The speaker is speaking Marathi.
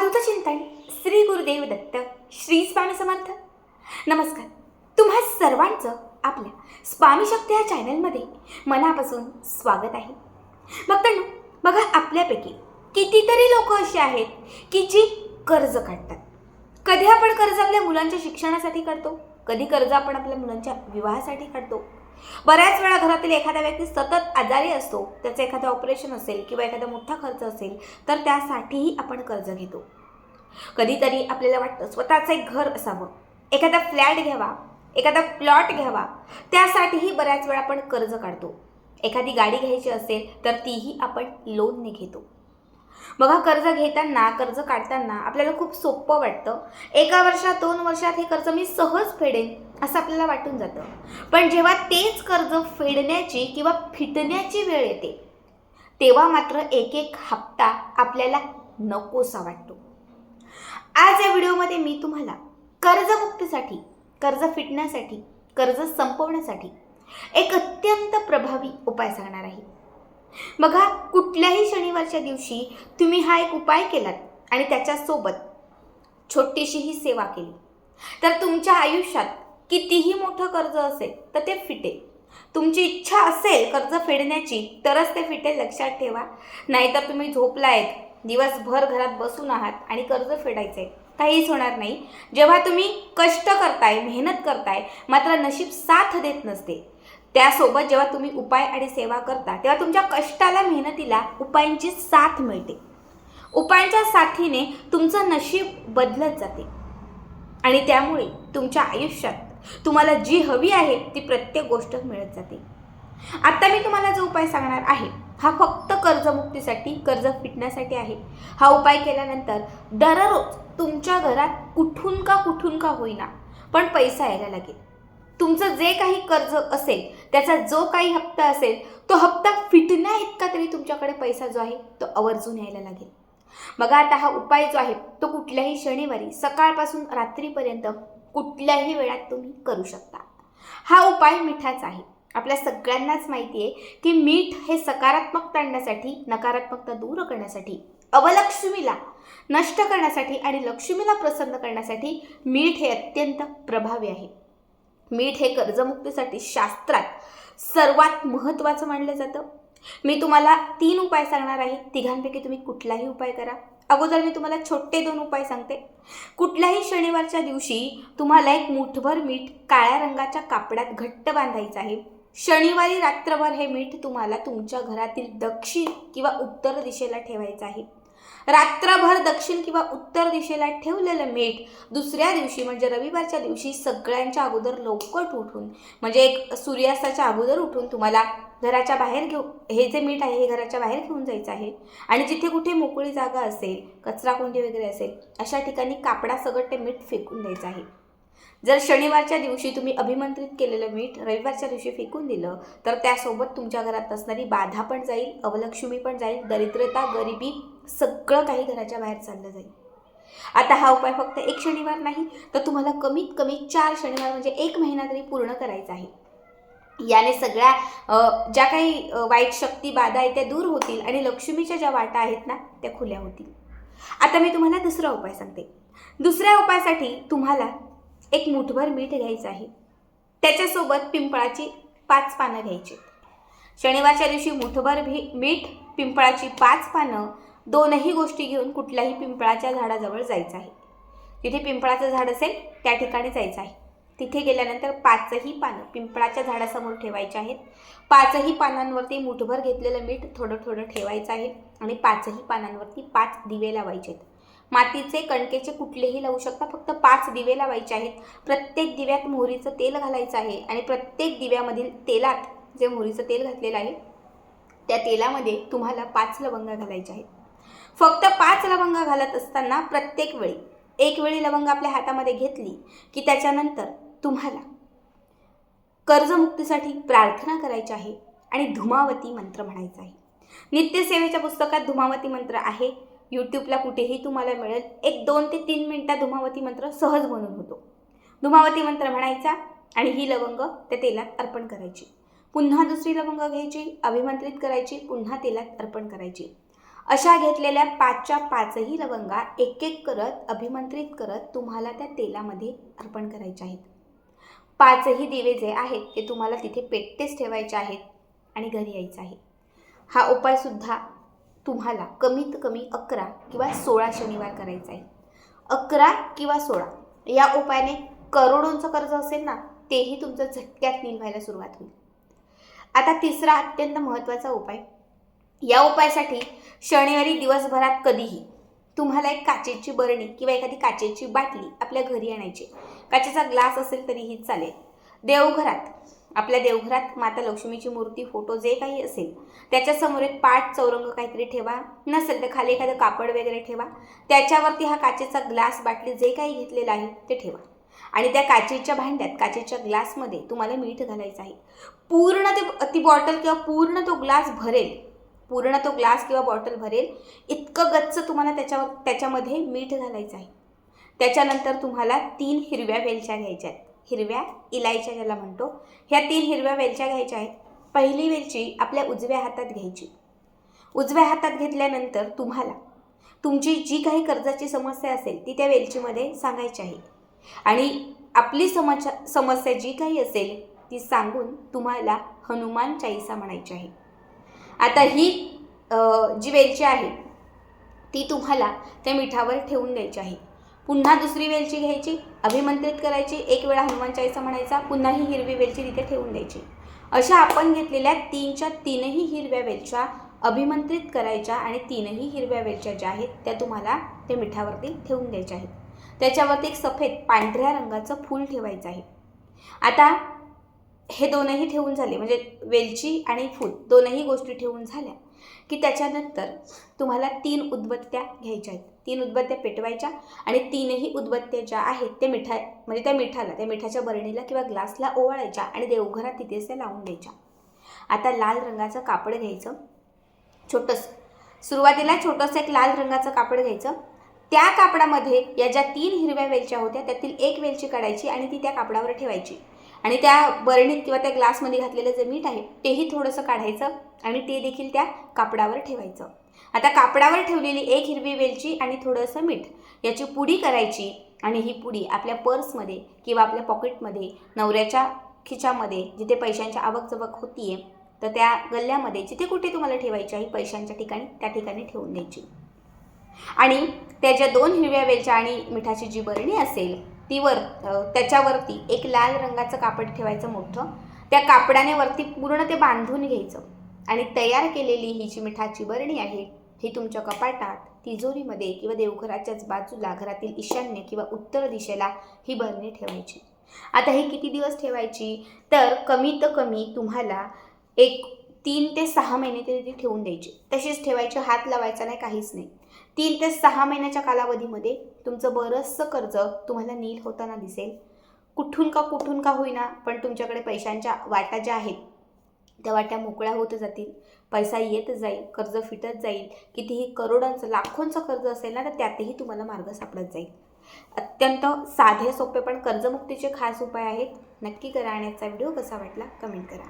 अवधूत चिंतन श्री गुरुदेव दत्त श्री स्वामी समर्थ. नमस्कार. तुम्हा सर्वांचं आपल्या स्वामी शक्ती या चॅनलमध्ये मनापासून स्वागत आहे. भक्तांनो बघा आपल्यापैकी कितीतरी लोक असे आहेत की जी कर्ज काढतात. कधी आपण कर्ज आपल्या मुलांच्या शिक्षणासाठी काढतो कधी कर्ज आपण आपल्या मुलांच्या विवाहासाठी काढतो बऱ्याच वेळा घरातील एखादा व्यक्ती सतत आजारी असतो त्याचं एखादं ऑपरेशन असेल किंवा एखादा मोठा खर्च असेल तर त्यासाठीही आपण कर्ज घेतो. कधीतरी आपल्याला वाटतं स्वतःचं एक घर असावं. एखादा फ्लॅट घ्यावा एखादा प्लॉट घ्यावा त्यासाठीही बऱ्याच वेळा आपण कर्ज काढतो. एखादी गाडी घ्यायची असेल तर तीही आपण लोनने घेतो. बघा कर्ज घेताना कर्ज काढताना आपल्याला खूप सोपं वाटतं. एका वर्षात दोन वर्षात हे कर्ज मी सहज फेडेन असं आपल्याला वाटून जातं. पण जेव्हा तेच कर्ज फेडण्याची किंवा फिटण्याची वेळ येते तेव्हा मात्र एक एक हप्ता आपल्याला नकोसा वाटतो. आज या व्हिडिओमध्ये मी तुम्हाला कर्जमुक्तीसाठी कर्ज फिटण्यासाठी कर्ज संपवण्यासाठी एक अत्यंत प्रभावी उपाय सांगणार आहे. बघा कुठल्याही शनिवारच्या दिवशी तुम्ही हा एक उपाय केलात आणि त्याच्यासोबत छोटीशी ही सेवा केली. तर तुमच्या आयुष्यात कितीही मोठं कर्ज असेल तर ते फिटेल. तुमची इच्छा असेल कर्ज फेडण्याची तरच ते फिटेल लक्षात ठेवा. नाहीतर तुम्ही झोपलायत दिवसभर घरात बसून आहात आणि कर्ज फेडायचं आहे काहीच होणार नाही. जेव्हा तुम्ही कष्ट करताय मेहनत करताय मात्र नशीब साथ देत नसते. त्यासोबत जेव्हा तुम्ही उपाय आणि सेवा करता तेव्हा तुमच्या कष्टाला मेहनतीला उपायांची साथ मिळते. उपायांच्या साथीने तुमचं नशीब बदलत जाते. आणि त्यामुळे तुमच्या आयुष्यात तुम्हाला जी हवी आहे ती प्रत्येक गोष्ट मिळत जाते. आता मी तुम्हाला जो उपाय सांगणार आहे हा फक्त कर्जमुक्तीसाठी कर्ज फिटण्यासाठी आहे. हा उपाय केल्यानंतर दररोज तुमच्या घरात कुठून का कुठून का होईना पण पैसा यायला लागेल. तुमचं जे काही कर्ज असेल त्याचा जो काही हप्ता असेल तो हप्ता फिटण्या इतका तरी तुमच्याकडे पैसा जो आहे तो आवर्जून यायला लागेल. बघा आता हा उपाय जो आहे तो कुठल्याही शनिवारी सकाळपासून रात्रीपर्यंत कुठल्याही वेळात तुम्ही करू शकता. हा उपाय मिठाचा आहे. आपल्या सगळ्यांनाच माहिती आहे की मीठ हे सकारात्मकता आणण्यासाठी नकारात्मकता दूर करण्यासाठी अवलक्ष्मीला नष्ट करण्यासाठी आणि लक्ष्मीला प्रसन्न करण्यासाठी मीठ हे अत्यंत प्रभावी आहे. मीठ हे कर्जमुक्तीसाठी शास्त्रात सर्वात महत्त्वाचं मानलं जातं. मी तुम्हाला तीन उपाय सांगणार आहे. तिघांपैकी तुम्ही कुठलाही उपाय करा. अगोदर मी तुम्हाला छोटे दोन उपाय सांगते. कुठल्याही शनिवारच्या दिवशी तुम्हाला एक मुठभर मीठ काळ्या रंगाच्या कापडात घट्ट बांधायचं आहे. शनिवारी रात्रभर हे मीठ तुम्हाला तुमच्या घरातील दक्षिण किंवा उत्तर दिशेला ठेवायचं आहे. रात्रभर दक्षिण किंवा उत्तर दिशेला ठेवलेलं मीठ दुसऱ्या दिवशी म्हणजे रविवारच्या दिवशी सगळ्यांच्या अगोदर लवकर उठून म्हणजे एक सूर्यास्ताच्या अगोदर उठून तुम्हाला घराच्या बाहेर घेऊ हे जे मीठ आहे हे घराच्या बाहेर घेऊन जायचं आहे. आणि जिथे कुठे मोकळी जागा असेल कचराकुंडी वगैरे असेल अशा ठिकाणी कापडासकट ते मीठ फेकून द्यायचं आहे. जर शनिवारच्या दिवशी तुम्ही अभिमंत्रित केलेलं मीठ रविवारच्या दिवशी फेकून दिलं तर त्यासोबत तुमच्या घरात असणारी बाधा पण जाईल अवलक्ष्मी पण जाईल दरिद्रता गरिबी सगळं काही घराच्या बाहेर चाललं जाईल. आता हा उपाय फक्त एक शनिवार नाही तर तुम्हाला कमीत कमी चार शनिवार म्हणजे एक महिना तरी पूर्ण करायचा आहे. याने सगळ्या ज्या काही वाईट शक्ती बाधा आहे त्या दूर होतील आणि लक्ष्मीच्या ज्या वाटा आहेत ना त्या खुल्या होतील. आता मी तुम्हाला दुसरा उपाय सांगते. दुसऱ्या उपायासाठी तुम्हाला एक मुठभर मीठ घ्यायचं आहे. त्याच्यासोबत पिंपळाची पाच पानं घ्यायची. शनिवारच्या दिवशी मुठभर भी मीठ पिंपळाची पाच पानं दोनही गोष्टी घेऊन कुठल्याही पिंपळाच्या झाडाजवळ जायचं आहे. जिथे पिंपळाचं झाड असेल त्या ठिकाणी जायचं आहे. तिथे गेल्यानंतर पाचही पानं पिंपळाच्या झाडासमोर ठेवायचे आहेत. पाचही पानांवरती मुठभर घेतलेलं मीठ थोडं थोडं ठेवायचं आहे आणि पाचही पानांवरती पाच दिवे लावायचे आहेत मातीचे कणकेचे कुठलेही लावू शकता. फक्त पाच दिवे लावायचे आहेत. प्रत्येक दिव्यात मोहरीचं तेल घालायचं आहे आणि प्रत्येक दिव्यामधील तेलात जे मोहरीचं तेल घातलेलं आहे त्या तेलामध्ये तुम्हाला पाच लवंगा घालायच्या आहेत. फक्त पाच लवंगा घालत असताना प्रत्येक वेळी एक वेळी लवंग आपल्या हातामध्ये घेतली की त्याच्यानंतर तुम्हाला कर्जमुक्तीसाठी प्रार्थना करायची आहे आणि धुमावती मंत्र म्हणायचा आहे. नित्यसेवेच्या पुस्तकात धुमावती मंत्र आहे. यूट्यूबला कुठेही तुम्हाला मिळेल. एक दोन ते तीन मिनटात धुमावती मंत्र सहज म्हणून होतो. धुमावती मंत्र म्हणायचा आणि ही लवंग त्या तेलात अर्पण करायची. पुन्हा दुसरी लवंग घ्यायची अभिमंत्रित करायची पुन्हा तेलात अर्पण करायची. अशा घेतलेल्या पाचच्या पाचही लवंगा एक एक करत अभिमंत्रित करत तुम्हाला त्या तेलामध्ये अर्पण करायचे आहेत. पाचही दिवे जे आहेत ते तुम्हाला तिथे पेटतेच ठेवायचे आहेत आणि घरी यायचं आहे. हा उपायसुद्धा तुम्हाला कमीत कमी अकरा किंवा सोळा शनिवार करायचा आहे. अकरा किंवा सोळा या उपायाने करोडोंचं कर्ज असेल ना तेही तुमचं झटक्यात निघायला सुरुवात होईल. आता तिसरा अत्यंत महत्त्वाचा उपाय. या उपायासाठी शनिवारी दिवसभरात कधीही तुम्हाला एक काचेची बरणी किंवा एखादी काचेची बाटली आपल्या घरी आणायची काचेचा ग्लास असेल तरीही चालेल. देवघरात आपल्या देवघरात माता लक्ष्मीची मूर्ती फोटो जे काही असेल त्याच्यासमोर एक पाठ चौरंग काहीतरी ठेवा. नसेल तर खाली एखादं कापड वगैरे ठेवा. त्याच्यावरती हा काचेचा ग्लास बाटली जे काही घेतलेलं आहे ते ठेवा. आणि त्या काचेच्या भांड्यात काचेच्या ग्लासमध्ये तुम्हाला मीठ घालायचं आहे. पूर्ण ते ती बॉटल किंवा पूर्ण तो ग्लास भरेल पूर्ण तो ग्लास किंवा बॉटल भरेल इतकं गच्च तुम्हाला त्याच्यावर त्याच्यामध्ये मीठ घालायचं आहे. त्याच्यानंतर तुम्हाला तीन हिरव्या वेलच्या घ्यायच्या आहेत. हिरव्या इलायच्या ज्याला म्हणतो. ह्या तीन हिरव्या वेलच्या घ्यायच्या आहेत. पहिली वेलची आपल्या उजव्या हातात घ्यायची. उजव्या हातात घेतल्यानंतर तुम्हाला तुमची जी काही कर्जाची समस्या असेल ती त्या वेलचीमध्ये सांगायची आहे. आणि आपली समस्या समस्या जी काही असेल ती सांगून तुम्हाला हनुमान चाळीसा म्हणायची आहे. आता ही जी वेलची आहे ती तुम्हाला त्या मिठावर ठेवून द्यायची आहे. पुन्हा दुसरी वेलची घ्यायची अभिमंत्रित करायची एक वेळा हनुमान चाळीसा म्हणायचा पुन्हा ही हिरवी वेलची तिथे ठेवून द्यायची. अशा आपण घेतलेल्या तीनच्या तीनही हिरव्या वेलच्या अभिमंत्रित करायच्या आणि तीनही हिरव्या वेलच्या ज्या आहेत त्या तुम्हाला ते मिठावरती ठेवून द्यायच्या आहेत. त्याच्यावरती एक सफेद पांढऱ्या रंगाचं फूल ठेवायचं आहे. आता हे दोनही ठेवून झाले म्हणजे वेलची आणि फूल दोनही गोष्टी ठेवून झाल्या की त्याच्यानंतर तुम्हाला तीन उदबत्त्या घ्यायच्या आहेत. तीन उदबत्त्या पेटवायच्या आणि तीनही उदबत्त्या ज्या आहेत त्या मिठा म्हणजे त्या मिठाला त्या मिठाच्या बरणीला किंवा ग्लासला ओवाळायच्या आणि देवघरात तिथेच त्या लावून द्यायच्या. आता लाल रंगाचं कापड घ्यायचं. छोटंसं. सुरुवातीला छोटंसं एक लाल रंगाचं कापड घ्यायचं. त्या कापडामध्ये या ज्या तीन हिरव्या वेलच्या होत्या त्यातील एक वेलची काढायची आणि ती त्या कापडावर ठेवायची. आणि त्या बरणीत किंवा त्या ग्लासमध्ये घातलेलं जे मीठ आहे तेही थोडंसं काढायचं आणि ते देखील त्या कापडावर ठेवायचं. आता कापडावर ठेवलेली एक हिरवी वेलची आणि थोडंसं मीठ. याची पुडी करायची आणि ही पुडी आपल्या पर्समध्ये किंवा आपल्या पॉकेटमध्ये नवऱ्याच्या खिच्यामध्ये जिथे पैशांची आवक जवक होतीये तर त्या गल्ल्यामध्ये जिथे कुठे तुम्हाला ठेवायची आहे पैशांच्या ठिकाणी त्या ठिकाणी ठेवून द्यायची. आणि त्या ज्या दोन हिरव्या वेलच्या आणि मिठाची जी बरणी असेल ती वर त्याच्यावरती एक लाल रंगाचं कापड ठेवायचं मोठं. त्या कापडाने वरती पूर्ण ते बांधून घ्यायचं. आणि तयार केलेली ही जी मिठाची बरणी आहे ही तुमच्या कपाटात तिजोरीमध्ये किंवा देवघराच्याच बाजूला घरातील ईशान्य किंवा उत्तर दिशेला ही बरणी ठेवायची. आता ही किती दिवस ठेवायची? तर कमीत कमी तुम्हाला एक तीन ते सहा महिने तरी ती ठेवून द्यायची. तशीच ठेवायची हात लावायचा नाही काहीच नाही. तीन ते सहा महिन्याच्या कालावधीमध्ये तुमचं बरंचसं कर्ज तुम्हाला नील होताना दिसेल. कुठून का कुठून का होईना पण तुमच्याकडे पैशांच्या वाटा ज्या आहेत त्या वाट्या मोकळ्या होत जातील. पैसा येत जाईल कर्ज फिटत जाईल. कितीही करोडांचं लाखोंचं कर्ज असेल ना तर त्यातही तुम्हाला मार्ग सापडत जाईल. अत्यंत साधे सोपे पण कर्जमुक्तीचे खास उपाय आहेत. नक्की करा आणि याचा व्हिडिओ कसा वाटला कमेंट करा.